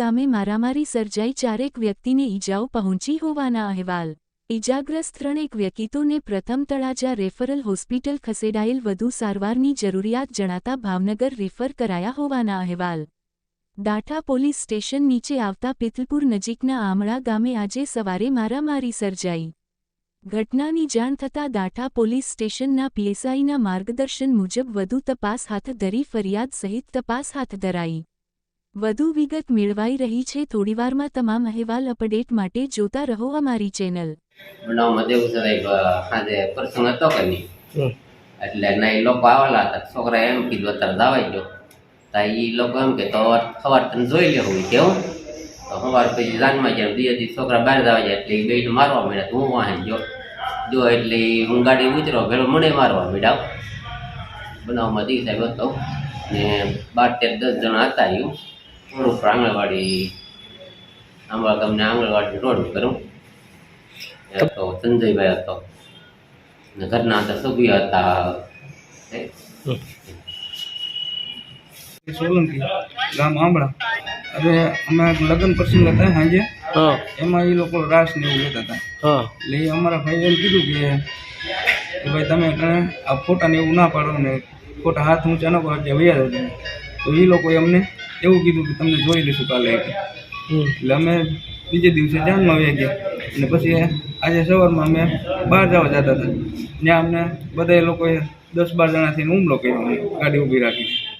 ગામે મારામારી સર્જાઈ ચારેક વ્યક્તિને ઈજાઓ પહોંચી હોવાના અહેવાલ. ઈજાગ્રસ્ત ત્રણેક વ્યક્તિતોને પ્રથમ તળાજા રેફરલ હોસ્પિટલ ખસેડાયેલ વધુ સારવારની જરૂરિયાત જણાતા ભાવનગર રેફર કરાયા હોવાના અહેવાલ. દાઠા પોલીસ સ્ટેશન નીચે આવતા પિથલપુર નજીકના આમળા ગામે આજે સવારે મારામારી સર્જાઈ. ઘટનાની જાણ થતાં દાઠા પોલીસ સ્ટેશનના પીએસઆઈના માર્ગદર્શન મુજબ વધુ તપાસ હાથ ધરી ફરિયાદ સહિત તપાસ હાથ ધરાઈ. વધુ વિગત મેળવાઈ રહી છે. થોડીવારમાં તમામ અહેવાલ અપડેટ માટે જોતા રહો અમારી ચેનલ. બનાવમાં દેવ સાહેબ આજે પ્રસંગ હતો કે નહીં? એટલે ના એ લોકો આવેલા હતા. છોકરા એમ કીધું અત્યારે દાવાઈ ગયો. તા એ લોકો એમ કે તો સવાર તને જોઈ લેવું કેવું તો સવાર પછી જાનમાં જાય બીજા છોકરા બહાર દાવા જાય એટલે એ બેને મારવા મળ્યા તો હું વાહન જો જો એટલે હું ગાડી ઉતરો ભેળો મને મારવા મળ્યા બનાવમાં દી સાહેબ હતો. ને બાર તેર દસ જણા હતા એવું થોડુંક આંગણવાડી આંબા ગામને આંગણવાડી રોડ કરું તો સંજયભાઈ હતો. ને ઘરના અંદર સભ્ય હતા. સોલંકી ગામ આંબળા. અરે અમે લગ્ન પ્રસંગ હતા સાંજે. એમાં એ લોકો રાસ ને એવું લેતા હતા. એટલે એ અમારા ભાઈ એમ કીધું કે ભાઈ તમે આ ફોટા ને એવું ના પાડો ને ફોટા હાથ ઊંચા ન કરો જે વૈયા તો એ લોકો અમને એવું કીધું કે તમને જોઈ લઈશું કાલે એટલે અમે બીજે દિવસે જાનમાં આવી ગયા. અને પછી આજે સવારમાં અમે બહાર જવા જતા હતા. ત્યાં અમને બધા લોકોએ દસ બાર જણાથી હુમલો કર્યો. ગાડી ઊભી રાખી.